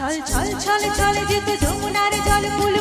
ছল ছল ছল ছল যেত যমুনার জল ফুল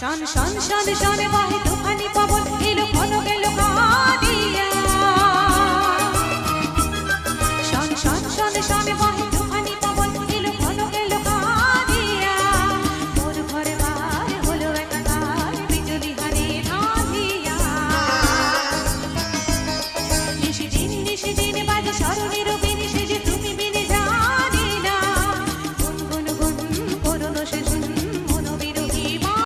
শান শান শান শান বাহে তুফানি পবন এলো